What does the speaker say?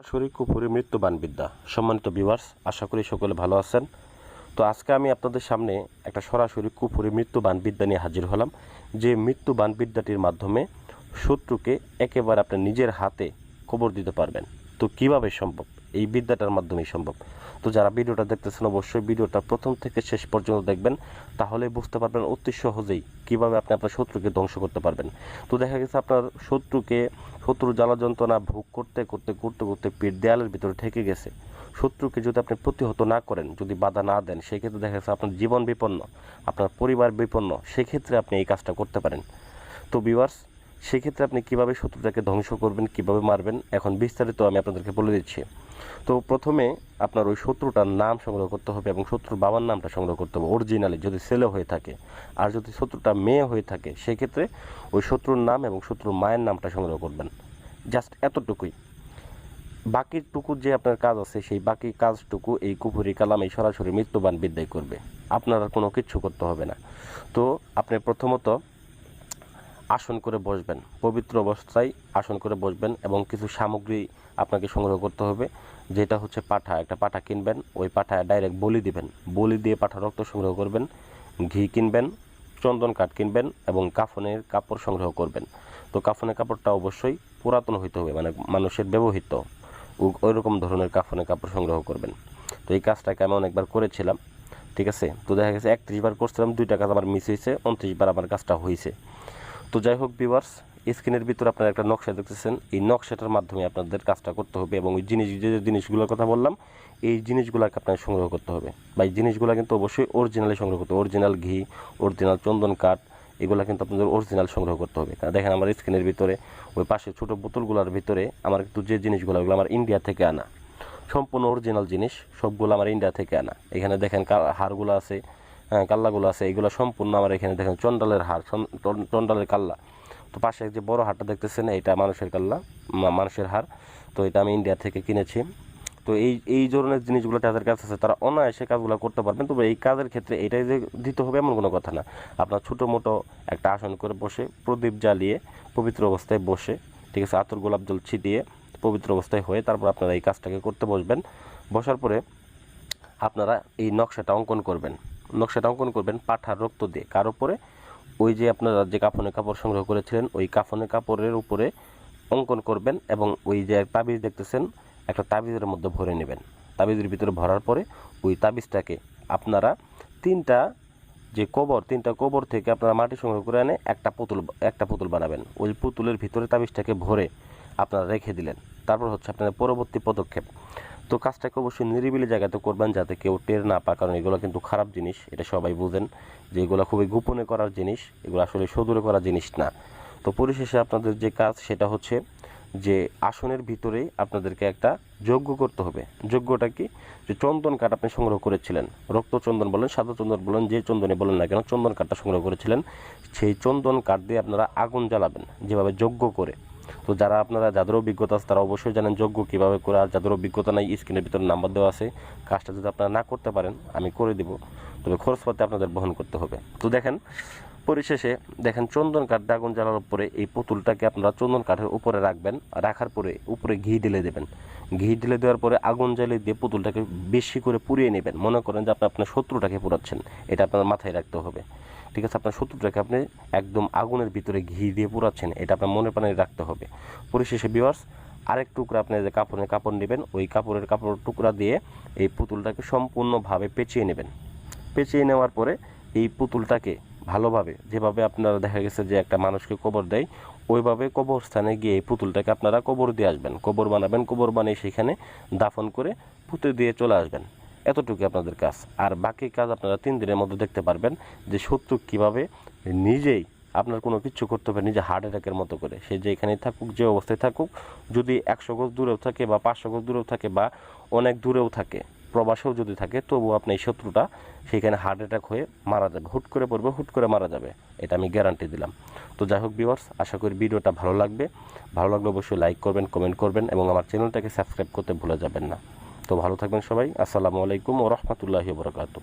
সরাসরি কুপুরি মৃত্যুবান বিদ্যা। সম্মানিত বিভার্স আশা করি সকলে ভালো আছেন। তো আজকে আমি আপনাদের সামনে একটা সরাসরি কুপুরি মৃত্যুবান বিদ্যা নিয়ে হাজির হলাম, যে মৃত্যুবান বিদ্যাটির মাধ্যমে শত্রুকে একেবারে আপনার নিজের হাতে কবর দিতে পারবেন। তো কীভাবে সম্ভব? এই বিদ্যাটার মাধ্যমেই সম্ভব। তো যারা ভিডিওটা দেখতেছেন, অবশ্যই ভিডিওটা প্রথম থেকে শেষ পর্যন্ত দেখবেন, তাহলে বুঝতে পারবেন অতি সহজেই কীভাবে আপনি আপনার শত্রুকে ধ্বংস করতে পারবেন। তো দেখা গেছে আপনার শত্রুকে শত্রুর জ্বালা যন্ত্রণা ভোগ করতে করতে করতে করতে পেট দেয়ালের ভিতরে ঠেকে গেছে। শত্রুকে যদি আপনি প্রতিহত না করেন, যদি বাধা না দেন, সেক্ষেত্রে দেখা যাচ্ছে আপনার জীবন বিপন্ন, আপনার পরিবার বিপন্ন, সেক্ষেত্রে আপনি এই কাজটা করতে পারেন। তো ভিউয়ার্স সেক্ষেত্রে আপনি কীভাবে শত্রুটাকে ধ্বংস করবেন, কীভাবে মারবেন, এখন বিস্তারিত আমি আপনাদেরকে বলে দিচ্ছি। তো প্রথমে আপনার ওই শত্রুটার নাম সংগ্রহ করতে হবে এবং শত্রুর বাবার নামটা সংগ্রহ করতে হবে অরিজিনালি যদি ছেলে হয়ে থাকে। আর যদি শত্রুটা মেয়ে হয়ে থাকে, সেক্ষেত্রে ওই শত্রুর নাম এবং শত্রুর মায়ের নামটা সংগ্রহ করবেন। জাস্ট এতটুকুই। বাকিটুকু যে আপনার কাজ আছে, সেই বাকি কাজটুকু এই কুপুরি কালাম, এই সরাসরি মৃত্যুবান বিদ্যায় করবে। আপনার আর কোনো কিচ্ছু করতে হবে না। তো আপনি প্রথমত আসন করে বসবেন। পবিত্র অবস্থায় আসন করে বসবেন এবং কিছু সামগ্রী আপনাকে সংগ্রহ করতে হবে। যেটা হচ্ছে পাঠা। একটা পাঠা কিনবেন, ওই পাঠায় ডাইরেক্ট বলি দিবেন। বলি দিয়ে পাঠা রক্ত সংগ্রহ করবেন, ঘি কিনবেন, চন্দন কাঠ কিনবেন এবং কাফনের কাপড় সংগ্রহ করবেন। তো কাফনের কাপড়টা অবশ্যই পুরাতন হইতে হবে মানে মানুষের ব্যবহৃত। ও- ওইরকম ধরনের কাফনের কাপড় সংগ্রহ করবেন। তো এই কাজটাকে আমি অনেকবার করেছিলাম, ঠিক আছে? তো দেখা গেছে একত্রিশ বার করছিলাম, দুইটা কাজ আমার মিস হয়েছে উনত্রিশ বার আমার কাজটা হয়েছে তো যাই হোক বিভার্স স্ক্রিনের ভিতরে আপনারা একটা নকশা দেখতেছেন। এই নকশাটার মাধ্যমে আপনাদের কাজটা করতে হবে এবং ওই জিনিস যে জিনিসগুলোর কথা বললাম, এই জিনিসগুলোকে আপনার সংগ্রহ করতে হবে। বা এই জিনিসগুলো কিন্তু অবশ্যই অরিজিনালি সংগ্রহ করতে হবে। অরিজিনাল ঘি অরিজিনাল চন্দন কাঠ, এগুলো কিন্তু আপনাদের অরিজিনাল সংগ্রহ করতে হবে। দেখেন আমার স্ক্রিনের ভিতরে, ওই পাশে ছোটো বোতলগুলোর ভিতরে আমার কিন্তু যে জিনিসগুলো, ওগুলো আমার ইন্ডিয়া থেকে আনা। সম্পূর্ণ অরিজিনাল জিনিস, সবগুলো আমার ইন্ডিয়া থেকে আনা। এখানে দেখেন হারগুলো আছে কাল্লাগুলো আছে, এগুলো সম্পূর্ণ আমার এখানে দেখেন চন্ডালের চন- চন্ডালের কাল্লা। তো পাশে যে বড় হারটা দেখতেছেন এটা মানুষের কাল্লা মানুষের হার তো এটা আমি ইন্ডিয়া থেকে কিনেছি। তো এই এই ধরনের জিনিসগুলো যাদের কাছে আছে, তারা অনায়াসে কাজগুলো করতে পারবেন। তবে এই কাজের ক্ষেত্রে এটাই যে দিতে হবে এমন কোনো কথা না। আপনার ছোটো মোটো একটা আসন করে বসে, প্রদীপ জ্বালিয়ে, পবিত্র অবস্থায় বসে, ঠিক আছে, আতর গোলাপ জল ছিটিয়ে, পবিত্র অবস্থায় হয়ে তারপর আপনারা এই কাজটাকে করতে বসবেন। বসার পরে আপনারা এই নকশাটা অঙ্কন করবেন। নকশাটা অঙ্কন করবেন পাঠার রক্ত দিয়ে। কার উপরে? ওই যে আপনারা যে কাফনের কাপড় সংগ্রহ করেছিলেন, ওই কাফনের কাপড়ের উপরে অঙ্কন করবেন এবং ওই যে তাবিজ দেখতেছেন, একটা তাবিজের মধ্যে ভরে নেবেন। তাবিজের ভিতরে ভরার পরে ওই তাবিজটাকে আপনারা তিনটা যে কবর, তিনটা কবর থেকে আপনারা মাটি সংগ্রহ করে এনে একটা পুতুল একটা পুতুল বানাবেন। ওই পুতুলের ভিতরে তাবিজটাকে ভরে আপনারা রেখে দিলেন। তারপর হচ্ছে আপনাদের পরবর্তী পদক্ষেপ। তো কাজটাকে অবশ্যই নিরিবিলি জায়গাতে করবেন যাতে কেউ টের না পায়, কারণ এগুলো কিন্তু খারাপ জিনিস, এটা সবাই বুঝেন যে এগুলো খুবই গোপনে করার জিনিস, এগুলো আসলে সদূরে করা জিনিস না। তো পরিশেষে আপনাদের যে কাজ, সেটা হচ্ছে যে আসনের ভিতরেই আপনাদেরকে একটা যজ্ঞ করতে হবে। যজ্ঞটা কি? যে চন্দন কাঠ আপনি সংগ্রহ করেছিলেন। রক্ত চন্দন বলেন, সাদা চন্দন বলেন, যে চন্দনে বলেন না কেন, চন্দন কাঠটা সংগ্রহ করেছিলেন। সেই চন্দন কাঠ দিয়ে আপনারা আগুন জ্বালাবেন, যেভাবে যজ্ঞ করে। তো যারা আপনারা যাদের অভিজ্ঞতা আছে, তারা অবশ্যই জানেন যোগ্য কীভাবে করে, আর যাদের অভিজ্ঞতা নাই, স্ক্রিনের ভিতরে নাম্বার দেওয়া আছে। কাজটা যদি আপনারা না করতে পারেন, আমি করে দিব। তবে খরচপাতি আপনাদের বহন করতে হবে। তো দেখেন, পরিশেষে দেখেন চন্দন কাঠ দিয়ে আগুন জ্বালানোর পরে এই পুতুলটাকে আপনারা চন্দন কাঠের উপরে রাখবেন। রাখার পরে উপরে ঘি ঢেলে দেবেন। ঘি ঢেলে দেওয়ার পরে আগুন জ্বালিয়ে দিয়ে পুতুলটাকে বেশি করে পুড়িয়ে নেবেন। মনে করেন যে আপনি আপনার শত্রুটাকে পুরাচ্ছেন এটা আপনার মাথায় রাখতে হবে। ঠিক আছে, আপনার শত্রুটাকে আপনি একদম আগুনের ভিতরে ঘি দিয়ে পুরাচ্ছেন এটা আপনার মনে প্রাণে রাখতে হবে। পরিশেষে বিওয়ার্স আরেক টুকরা আপনি যে কাপড়ের কাপড় নেবেন, ওই কাপড়ের কাপড় টুকরা দিয়ে এই পুতুলটাকে সম্পূর্ণভাবে পেঁচিয়ে নেবেন। পেঁচিয়ে নেওয়ার পরে এই পুতুলটাকে ভালোভাবে, যেভাবে আপনারা দেখা গেছে যে একটা মানুষকে কবর দেয়, ওইভাবে কবরস্থানে গিয়ে এই পুতুলটাকে আপনারা কবর দিয়ে আসবেন। কবর বানাবেন, কবর বানিয়ে সেখানে দাফন করে পুঁতে দিয়ে চলে আসবেন। এতটুকু আপনাদের কাজ। আর বাকি কাজ আপনারা তিন দিনের মধ্যে দেখতে পারবেন যে শত্রু কীভাবে নিজেই আপনার কোনো কিছু করতে হবে নিজে হার্ট অ্যাটাকের মতো করে। সে যেখানেই থাকুক, যে অবস্থায় থাকুক, যদি একশো গজ দূরেও থাকে বা পাঁচশো গজ দূরেও থাকে বা অনেক দূরেও থাকে, প্রবাসেও যদি থাকে তবুও আপনি এই শত্রুটা সেখানে হার্ট অ্যাটাক হয়ে মারা যাবে। হুট করে পড়বে, হুট করে মারা যাবে। এটা আমি গ্যারান্টি দিলাম। তো যাই হোক ভিউয়ার্স আশা করি ভিডিওটা ভালো লাগবে। ভালো লাগলে অবশ্যই লাইক করবেন কমেন্ট করবেন এবং আমার চ্যানেলটাকে সাবস্ক্রাইব করতে ভুলে যাবেন না। তো ভালো থাকবেন সবাই। আসসালামু আলাইকুম ও রহমতুল্লাহি বরকাত